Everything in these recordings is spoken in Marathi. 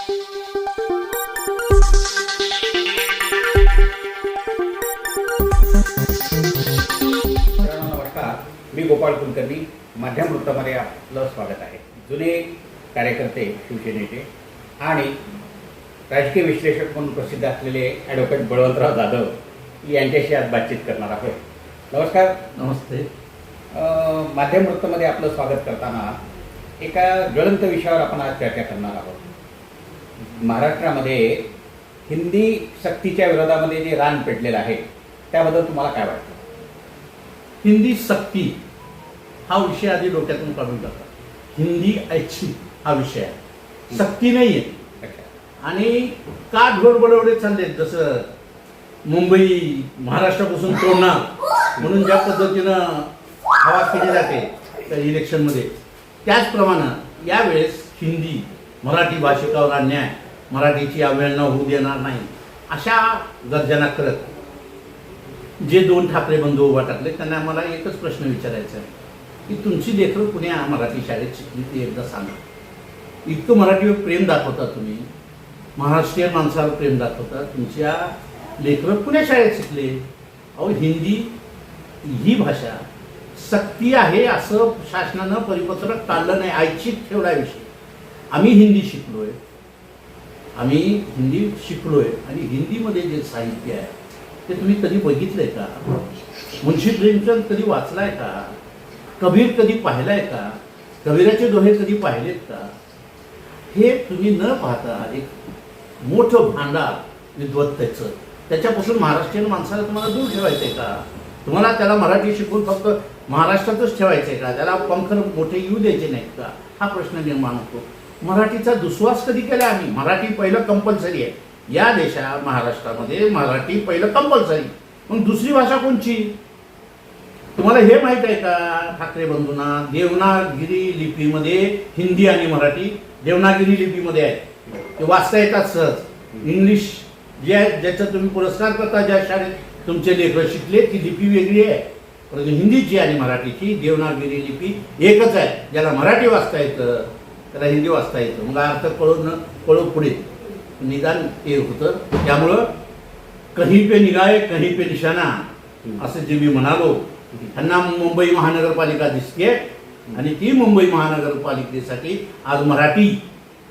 नमस्कार. मी गोपाळ कुलकर्णी माध्यम वृत्तामध्ये आपलं स्वागत आहे. जुने कार्यकर्ते शिवसेनेचे आणि राजकीय विश्लेषक म्हणून प्रसिद्ध असलेले ॲडव्होकेट बळवंतराव जाधव यांच्याशी आज बातचीत करणार आहोत. नमस्कार. नमस्ते. माध्यम वृत्तामध्ये आपलं स्वागत करताना एका ज्वलंत विषयावर आपण आज चर्चा करणार आहोत. महाराष्ट्रामध्ये हिंदी सक्तीच्या विरोधामध्ये जे रान पेटलेलं आहे त्याबद्दल तुम्हाला काय वाटतं? हिंदी सक्ती हा विषय आधी डोक्यातून काढून टाका. हिंदी ऐच्छिक हा विषय आहे. सक्ती नाही आहे आणि का ढोर बडवडे चालले? जसं मुंबई महाराष्ट्रापासून तोडणार म्हणून ज्या पद्धतीनं हवा केली जाते त्या इलेक्शनमध्ये त्याचप्रमाणे यावेळेस हिंदी मराठी भाषिकावर अन्याय. मराठीची अवहेलना होऊ देणार नाही अशा गर्जना करत जे दोन ठाकरे बंधू उभा टाकले त्यांना मला एकच प्रश्न विचारायचा आहे की तुमची लेकरं पुण्या मराठी शाळेत शिकली ती एकदा सांगा. इतकं मराठीवर प्रेम दाखवता तुम्ही महाराष्ट्रीयन माणसावर प्रेम दाखवता तुमच्या लेकरं पुण्या शाळेत शिकले. अहो हिंदी ही भाषा सक्ती आहे असं शासनानं परिपत्रक काढलं नाही ऐच्छिक ठेवला विषय आम्ही हिंदी शिकलोय. आम्ही हिंदी शिकलो आहे आणि हिंदीमध्ये जे साहित्य आहे ते तुम्ही कधी बघितलंय का? मुन्शी प्रेमचंद कधी वाचलाय का? कबीर कधी पाहिलाय का? कबीराचे दोहे कधी पाहिलेत का? हे तुम्ही न पाहता एक मोठं भांडार विद्वत्तेचं. त्याच्यापासून महाराष्ट्रीयन माणसाला तुम्हाला दूर ठेवायचं आहे का? तुम्हाला त्याला मराठी शिकून फक्त महाराष्ट्रातच ठेवायचं आहे का? त्याला पंख मोठे येऊ द्यायचे नाहीत का? हा प्रश्न निर्माण होतो. मराठीचा दुस्वास कधी केला आम्ही? मराठी पहिलं कंपल्सरी आहे. या देशा महाराष्ट्रामध्ये मराठी पहिलं कंपल्सरी मग दुसरी भाषा कोणची? तुम्हाला हे माहीत आहे का? ठाकरे बंधूंना देवनागिरी लिपीमध्ये हिंदी आणि मराठी देवनागिरी लिपीमध्ये आहे ते वाचता येतात सहज. इंग्लिश जे आहे ज्याचा तुम्ही पुरस्कार करता ज्या शाळेत तुमचे लेखक शिकले ती लिपी वेगळी आहे. परंतु हिंदीची आणि मराठीची देवनागिरी लिपी एकच आहे. ज्याला मराठी वाचता येतं त्याला हिंदी वाचता येतं. मग अर्थ कळून कळू पुढे निदान ते होतं. त्यामुळं कहीं पे निघाय कहीं पे निशाणा असं जे मी म्हणालो त्यांना मुंबई महानगरपालिका दिसते. आणि ती मुंबई महानगरपालिकेसाठी आज मराठी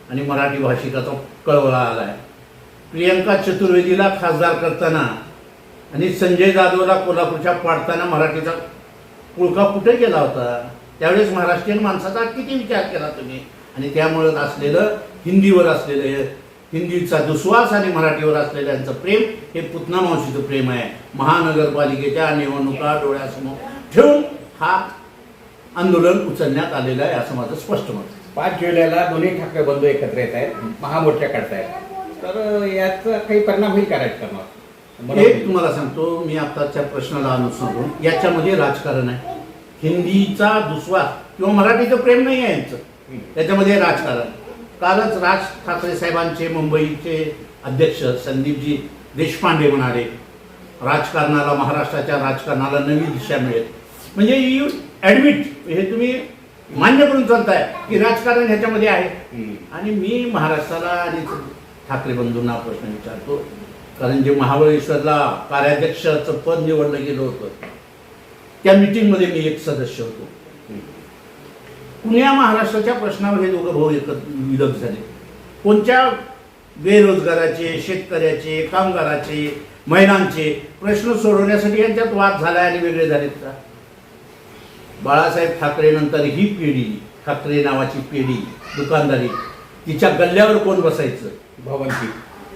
आणि मराठी भाषिकाचा कळवळा आलाय. प्रियंका चतुर्वेदीला खासदार करताना आणि संजय जाधवला कोल्हापूरच्या पाडताना मराठीचा कुळका कुठे गेला होता? त्यावेळेस महाराष्ट्रीयन माणसाचा किती विचार केला तुम्ही? आणि त्यामुळं असलेलं हिंदीवर असलेलं हिंदीचा दुस्वास आणि मराठीवर असलेलं यांचं प्रेम हे पुतना मावशीचं प्रेम आहे. महानगरपालिकेच्या निवडणुका डोळ्यासमोर ठेवून हा आंदोलन उचलण्यात आलेलं आहे असं माझं स्पष्ट मत. पाच जुलैला दोन्ही ठाकरे बंधू एकत्र येत आहेत महामोर्चा काढतायत. तर याचा काही परिणाम होईल का राजकारणावर? एक तुम्हाला सांगतो मी आताच्या प्रश्नाला अनुसरून याच्यामध्ये राजकारण आहे. हिंदीचा दुस्वास किंवा मराठीचं प्रेम नाही आहे यांचं. त्याच्यामध्ये राजकारण. कालच राज ठाकरे साहेबांचे मुंबईचे अध्यक्ष संदीपजी देशपांडे म्हणाले राजकारणाला महाराष्ट्राच्या राजकारणाला नवी दिशा मिळेल. म्हणजे यू ॲडमिट हे तुम्ही मान्य करून चालताय की राजकारण ह्याच्यामध्ये आहे. आणि मी महाराष्ट्राला आणि ठाकरे बंधूंना प्रश्न विचारतो. कारण जे महाबळेश्वरला कार्याध्यक्षाचं पद निवडलं गेलं होतं त्या मिटिंगमध्ये मी एक सदस्य होतो. पुण्या महाराष्ट्राच्या प्रश्नावर हे दोघं भाऊ एकत्र विलग झाले. कोणत्या बेरोजगाराचे शेतकऱ्याचे कामगाराचे महिलांचे प्रश्न सोडवण्यासाठी यांच्यात वाद झाला आणि वेगळे झालेत का? बाळासाहेब ठाकरे नंतर ही पिढी ठाकरे नावाची पिढी दुकानदारी तिच्या गल्ल्यावर कोण बसायचं? भवंती.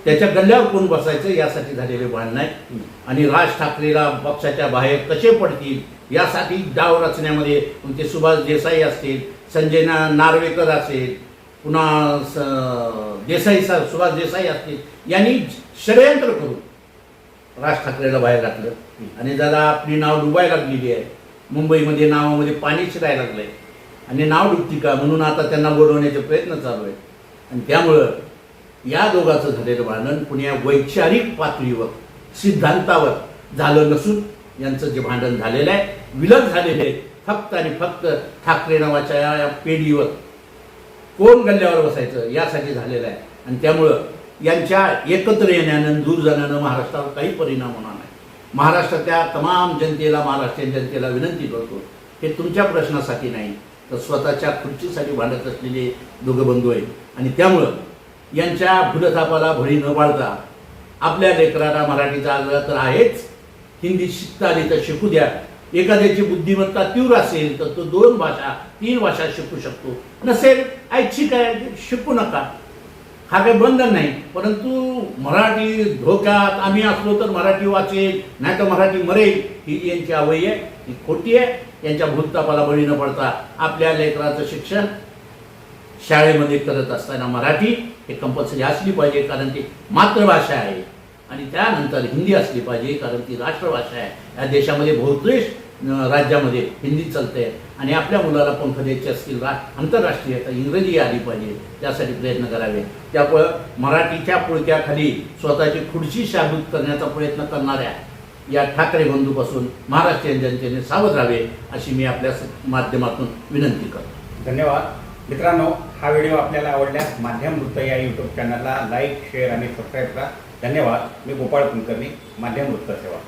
त्याच्या गल्ल्यावर कोण बसायचं यासाठी झालेले भांडण आहे आणि राज ठाकरेला पक्षाच्या बाहेर कसे पडतील यासाठी डाव रचण्यामध्ये मग ते सुभाष देसाई असतील संजय ना नार्वेकर असेल पुन्हा स- देसाई सा- सुभाष देसाई असतील यांनी षडयंत्र करून राज ठाकरेला बाहेर टाकलं आणि जरा आपली नाव डुबायला लागलेली आहे. मुंबईमध्ये नावामध्ये पाणी शिरायला लागलंय. आणि नाव डुबती का? म्हणून आता त्यांना बोलवण्याचे प्रयत्न चालू आहेत. आणि त्यामुळं या दोघांचं झालेलं भांडण पुण्या वैचारिक पातळीवर सिद्धांतावर झालं नसून यांचं जे भांडण झालेलं आहे विलग झालेलं आहे फक्त आणि फक्त ठाकरे नावाच्या या पेढीवर कोण गल्ल्यावर बसायचं यासाठी झालेलं आहे. आणि त्यामुळं यांच्या एकत्र येण्यानं दूर जाण्यानं महाराष्ट्रावर काही परिणाम होणार नाही. महाराष्ट्रातल्या तमाम जनतेला महाराष्ट्रीयन जनतेला विनंती करतो हे तुमच्या प्रश्नासाठी नाही तर स्वतःच्या खुर्चीसाठी भांडत असलेले दोघं बंधू आहेत. आणि त्यामुळं यांच्या भूलथापाला भळी न बाळता आपल्या लेकराला मराठीचा आग्रह तर आहेच. हिंदी शिकता आली तर शिकू द्या. एखाद्याची बुद्धिमत्ता तीव्र असेल तर तो दोन भाषा तीन भाषा शिकू शकतो. नसेल ऐच्छिक आहे शिकू नका. हा काही बंधन नाही. परंतु मराठी धोक्यात आम्ही असलो तर मराठी वाचेल नाही तर मराठी मरेल. ही यांची आवई आहे ही खोटी आहे. यांच्या भूलतापाला बळी न पडता आपल्या लेकराचं शिक्षण शाळेमध्ये करत असताना मराठी हे कंपल्सरी असली पाहिजे कारण ती मातृभाषा आहे. आणि त्यानंतर हिंदी असली पाहिजे कारण ती राष्ट्रभाषा आहे. या देशामध्ये बहुतेक राज्यामध्ये हिंदी चालते आणि आपल्या मुलाला पण द्यायचे असतील रा आंतरराष्ट्रीय तर इंग्रजी आली पाहिजे. त्यासाठी प्रयत्न करावे. त्यामुळं मराठीच्या पुळक्याखाली स्वतःची खुर्ची शाबूत करण्याचा प्रयत्न करणाऱ्या या ठाकरे बंधूपासून महाराष्ट्रीयन जनतेने सावध राहावे अशी मी आपल्या माध्यमातून विनंती करतो. धन्यवाद. मित्रांनो हा व्हिडिओ आपल्याला आवडल्यास माध्यम वृत्त या यूट्यूब चॅनलला लाईक शेअर आणि सबस्क्राईब करा. धन्यवाद. मी गोपाळ कुलकर्णी माध्यम वृत्त सेवा.